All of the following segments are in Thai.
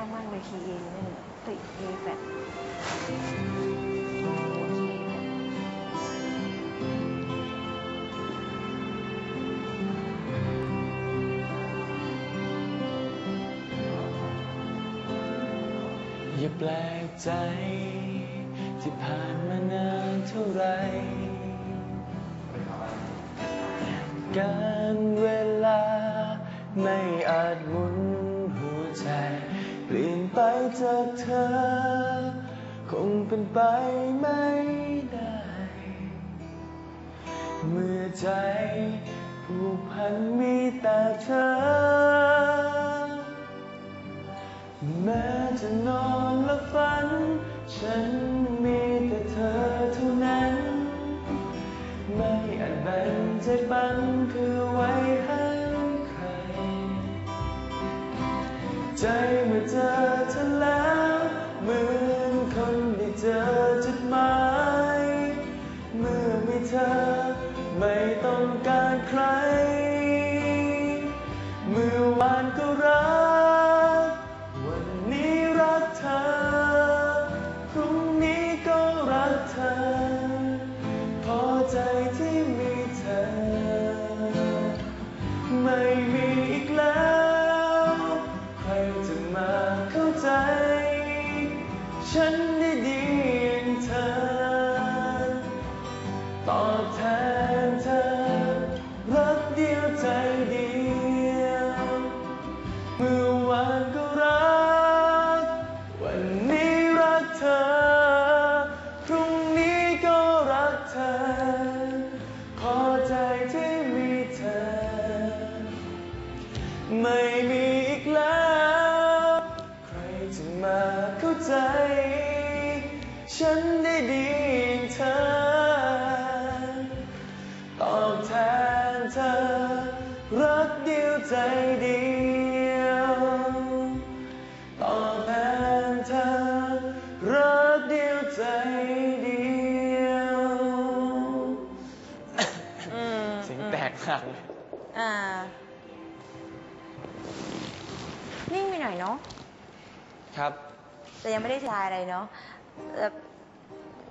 ากมากเลยคีเอนี่ติเอแฟดหัวคีย์ A แฟดอย่าแปลกใจ ที่ผ่านมานานเท่าไหรการเวลาไม่อาจหมุนหัวใจ เปลี่ยนไปจากเธอ คงเป็นไปไม่ได้ เมื่อใจผูกพันมีแต่เธอ แม้จะนอนและฝัน ฉันมีแต่เธอเท่านั้น ไม่อาจแบ่งใจปันเพื่อ ใจเมื่อเจอเธอแล้วเหมือนคนได้เจอจุดหมายเมื่อมีเธอไม่ต้องการใคร ฉันได้ดีอย่างเธอ ตอบแทนเธอ รักเดียวใจเดียว เมื่อวานก็รัก วันนี้รักเธอ พรุ่งนี้ก็รักเธอ พอใจที่มีเธอ ไม่มี ฉันได้ดีอย่างเธอ ตอบแทนเธอ รักเดียวใจเดียว ตอบแทนเธอ รักเดียวใจเดียวอืมเสียงแตกมากเลยอ่า นิ่งไปหน่อยเนาะ ครับ แต่ยังไม่ได้ทายอะไรเนาะ แบบ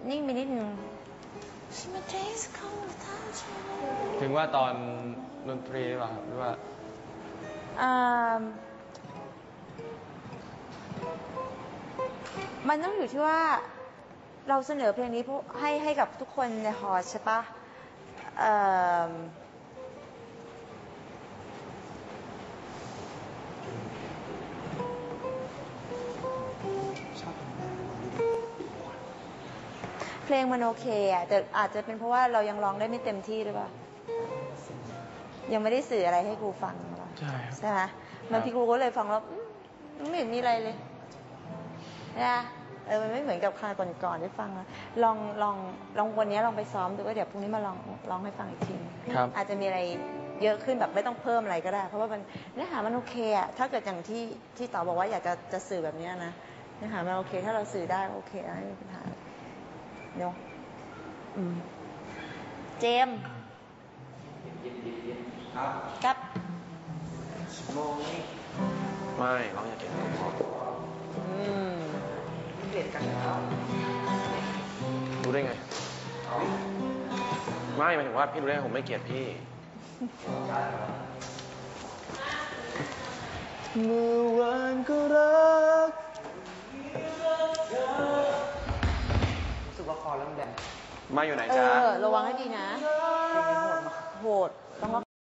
นิ่งไปนิดนึง ถึงว่าตอนดนตรีหรือเปล่าครับหรือว่า อ่ามันต้องอยู่ที่ว่าเราเสนอเพลงนี้พวกให้ให้กับทุกคนในหอใช่ปะเอิ่ม เพลงมันโอเคอะแต่อาจจะเป็นเพราะว่าเรายังร้องได้ไม่เต็มที่หรือเปล่ายังไม่ได้สื่ออะไรให้ครูฟังหรือเปล่าใช่ครับ ใช่ไหมบางทีครูก็เลยฟังแล้วอืมมันไม่เห็นมีอะไรเลยนะเออมันไม่เหมือนกับคราวก่อนๆที่ฟังอะลองลองลองวันนี้ลองไปซ้อมดูก็เดี๋ยวพรุ่งนี้มาลองลองให้ฟังอีกทีครับ อาจจะมีอะไรเยอะขึ้นแบบไม่ต้องเพิ่มอะไรก็ได้ เพราะว่ามันเนื้อหามันโอเคอะถ้าเกิดอย่างที่ที่ต่อบอกว่าอยากจะจะสื่อแบบเนี้ยนะเนื้อหามันโอเค ถ้าเราสื่อได้โอเคไม่มีปัญหา เนาะอืมเจมส์ครับไม่ร้องอย่างเดียวพออืมรู้ได้ไง ไม่หมายถึงว่าพี่รู้ได้ไงผมไม่เกลียดพี่ เมื่อวานก็รัก มแดงมาอยู่ไหนเอจ๊ะ อ ระวังให้ดีนะเพลงนี้โหดมากโหดต้อง